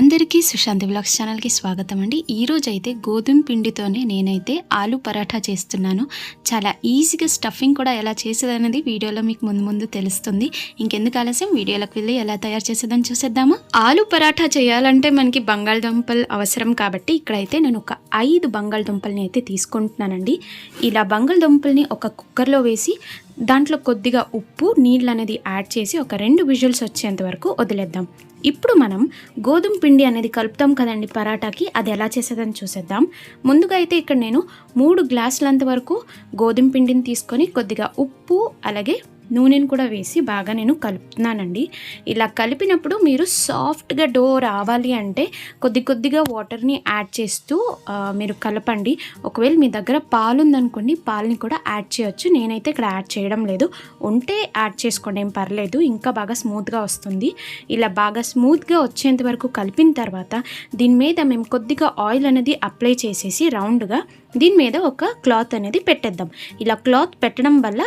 అందరికీ సుశాంతి బ్లాగ్స్ ఛానల్కి స్వాగతం అండి. ఈరోజు అయితే గోధుమ పిండితోనే నేనైతే ఆలు పరాఠా చేస్తున్నాను. చాలా ఈజీగా స్టఫింగ్ కూడా ఎలా చేసేదనేది వీడియోలో మీకు ముందు ముందు తెలుస్తుంది. ఇంకెందుకు ఆలస్యం? వీడియోలోకి వెళ్ళి ఎలా తయారు చేసేదని చూసేద్దామా? ఆలు పరాఠా చేయాలంటే మనకి బంగాళదుంపలు అవసరం కాబట్టి ఇక్కడైతే నేను ఒక ఐదు బంగాళదుంపల్ని అయితే తీసుకుంటున్నానండి. ఇలా బంగాళదుంపల్ని ఒక కుక్కర్లో వేసి దాంట్లో కొద్దిగా ఉప్పు నీళ్ళు అనేది యాడ్ చేసి ఒక రెండు విజువల్స్ వచ్చేంత వరకు వదిలేద్దాం. ఇప్పుడు మనం గోధుమ పిండి అనేది కలుపుతాం కదండి పరాటాకి అది ఎలా చేసేదని చూసేద్దాం. ముందుగా అయితే ఇక్కడ నేను మూడు గ్లాసులంత వరకు గోధుమ పిండిని తీసుకొని కొద్దిగా ఉప్పు అలాగే నూనెను కూడా వేసి బాగా నేను కలుపుతున్నానండి. ఇలా కలిపినప్పుడు మీరు సాఫ్ట్గా డో రావాలి అంటే కొద్ది కొద్దిగా వాటర్ని యాడ్ చేస్తూ మీరు కలపండి. ఒకవేళ మీ దగ్గర పాలు ఉందనుకోండి పాలని కూడా యాడ్ చేయొచ్చు. నేనైతే ఇక్కడ యాడ్ చేయడం లేదు. ఉంటే యాడ్ చేసుకోండి ఏం పర్లేదు. ఇంకా బాగా స్మూత్గా వస్తుంది. ఇలా బాగా స్మూత్గా వచ్చేంత వరకు కలిపిన తర్వాత దీని మీద మేము కొద్దిగా ఆయిల్ అనేది అప్లై చేసేసి రౌండ్గా దీని మీద ఒక క్లాత్ అనేది పెట్టేద్దాం. ఇలా క్లాత్ పెట్టడం వల్ల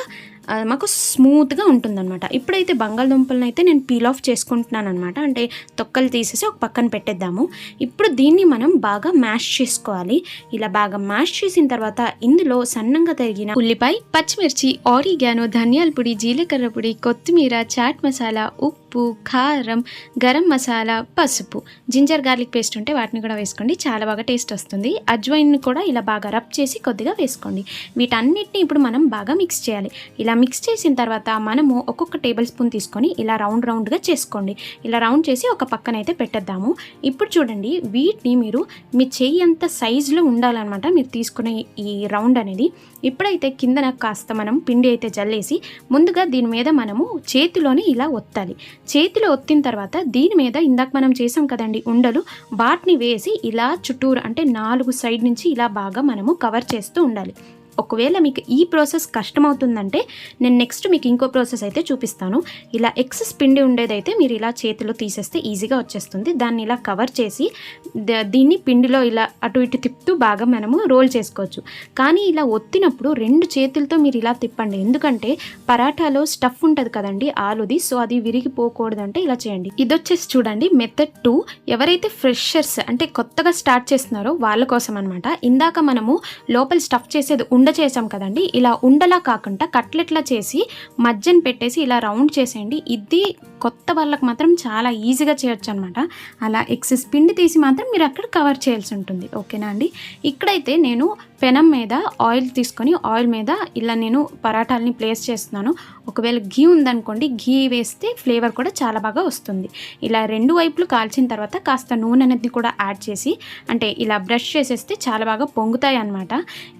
మాకు స్మూత్గా ఉంటుందన్నమాట. ఇప్పుడైతే బంగాళదుంపలను అయితే నేను పీల్ ఆఫ్ చేసుకుంటున్నాను అనమాట అంటే తొక్కలు తీసేసి ఒక పక్కన పెట్టేద్దాము. ఇప్పుడు దీన్ని మనం బాగా మ్యాష్ చేసుకోవాలి. ఇలా బాగా మ్యాష్ చేసిన తర్వాత ఇందులో సన్నంగా తరిగిన ఉల్లిపాయ పచ్చిమిర్చి ఆరిగాను ధనియాల పొడి జీలకర్ర పొడి కొత్తిమీర చాట్ మసాలా ఉప్పు ఉప్పు కారం గరం మసాలా పసుపు. జింజర్ గార్లిక్ పేస్ట్ ఉంటే వాటిని కూడా వేసుకోండి. చాలా బాగా టేస్ట్ వస్తుంది. అజ్వైన్ కూడా ఇలా బాగా రబ్ చేసి కొద్దిగా వేసుకోండి. వీటన్నిటిని ఇప్పుడు మనం బాగా మిక్స్ చేయాలి. ఇలా మిక్స్ చేసిన తర్వాత మనము ఒక్కొక్క టేబుల్ స్పూన్ తీసుకొని ఇలా రౌండ్ రౌండ్గా చేసుకోండి. ఇలా రౌండ్ చేసి ఒక పక్కన అయితే పెట్టేద్దాము. ఇప్పుడు చూడండి వీటిని మీరు మీ చెయ్యి అంత సైజులో ఉండాలన్నమాట. మీరు తీసుకునే ఈ రౌండ్ అనేది. ఇప్పుడైతే కిందన కాస్త మనం పిండి అయితే జల్లేసి ముందుగా దీని మీద మనము చేతిలోనే ఇలా ఒత్తాలి. చేతిలో ఒత్తిన తర్వాత దీని మీద ఇందాక మనం చేసాం కదండి ఉండలు వాటిని వేసి ఇలా చుట్టూరు అంటే నాలుగు సైడ్ నుంచి ఇలా బాగా మనము కవర్ చేస్తూ ఉండాలి. ఒకవేళ మీకు ఈ ప్రాసెస్ కష్టమవుతుందంటే నేను నెక్స్ట్ మీకు ఇంకో ప్రాసెస్ అయితే చూపిస్తాను. ఇలా ఎక్సెస్ పిండి ఉండేదైతే మీరు ఇలా చేతిలో తీసేస్తే ఈజీగా వచ్చేస్తుంది. దాన్ని ఇలా కవర్ చేసి ద- దీన్ని పిండిలో ఇలా అటు ఇటు తిప్పుతూ బాగా మనము రోల్ చేసుకోవచ్చు. కానీ ఇలా ఒత్తినప్పుడు రెండు చేతులతో మీరు ఇలా తిప్పండి. ఎందుకంటే పరాటాలో స్టఫ్ ఉంటుంది కదండి ఆలుది సో అది విరిగిపోకూడదంటే ఇలా చేయండి. ఇది వచ్చేసి చూడండి మెథడ్ టూ ఎవరైతే ఫ్రెషర్స్ అంటే కొత్తగా స్టార్ట్ చేస్తున్నారో వాళ్ళ కోసం అనమాట ఇందాక మనము లోపల స్టఫ్ చేసేది ఉండ చేసాం కదండి. ఇలా ఉండలా కాకుండా కట్లెట్లా చేసి మధ్యన పెట్టేసి ఇలా రౌండ్ చేసేయండి. ఇది కొత్త వాళ్ళకి మాత్రం చాలా ఈజీగా చేయొచ్చు అనమాట అలా ఎక్సెస్ పిండి తీసి మాత్రం మీరు అక్కడ కవర్ చేయాల్సి ఉంటుంది. ఓకేనా అండి? ఇక్కడైతే నేను పెనం మీద ఆయిల్ తీసుకొని ఆయిల్ మీద ఇలా నేను పరాటాలని ప్లేస్ చేస్తున్నాను. ఒకవేళ ఘీ ఉందనుకోండి ఘీ వేస్తే ఫ్లేవర్ కూడా చాలా బాగా వస్తుంది. ఇలా రెండు వైపులు కాల్చిన తర్వాత కాస్త నూనె అనేది కూడా యాడ్ చేసి అంటే ఇలా బ్రష్ చేసేస్తే చాలా బాగా పొంగుతాయి అన్నమాట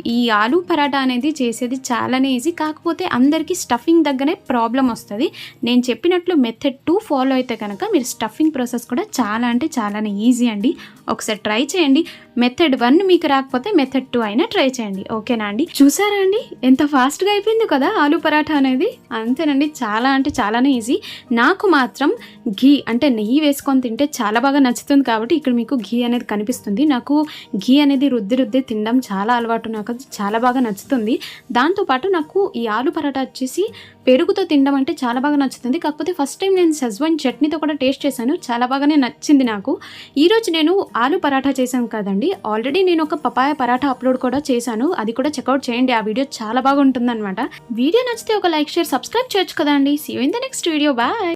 ఈ ఆలు పరాటా అనేది చేసేది చాలానే ఈజీ కాకపోతే అందరికీ స్టఫింగ్ దగ్గరే ప్రాబ్లం వస్తుంది. నేను చెప్పినట్లు మెథడ్ టూ ఫాలో అయితే కనుక మీరు స్టఫింగ్ ప్రాసెస్ కూడా చాలా అంటే చాలానే ఈజీ అండి. ఒకసారి ట్రై చేయండి. మెథడ్ వన్ మీకు రాకపోతే మెథడ్ టూ అయినా ట్రై చేయండి. ఓకేనా అండి? చూసారా అండి? ఎంత ఫాస్ట్గా అయిపోయింది కదా ఆలు పరాఠా అనేది. అంతేనండి చాలా అంటే చాలానే ఈజీ. నాకు మాత్రం ఘీ అంటే నెయ్యి వేసుకొని తింటే చాలా బాగా నచ్చుతుంది కాబట్టి ఇక్కడ మీకు ఘీ అనేది కనిపిస్తుంది. నాకు ఘీ అనేది రుద్ది రుద్ది తినడం చాలా అలవాటు. నాకు చాలా బాగా నచ్చుతుంది. దాంతోపాటు నాకు ఈ ఆలు పరాటా వచ్చేసి పెరుగుతో తినడం అంటే చాలా బాగా నచ్చుతుంది. కాకపోతే ఫస్ట్ టైం నేను సెజ్వాన్ చట్నీతో కూడా టేస్ట్ చేశాను. చాలా బాగానే నచ్చింది నాకు. ఈరోజు నేను ఆలు పరాఠా చేశాను కదండి. ఆల్రెడీ నేను ఒక పపాయ పరాఠా అప్లోడ్ కూడా చేశాను. అది కూడా చెక్అవుట్ చేయండి. ఆ వీడియో చాలా బాగుంటుందన్నమాట. వీడియో నచ్చితే ఒక లైక్ షేర్ సబ్స్క్రైబ్ చేయొచ్చు కదండి. See in the next video bye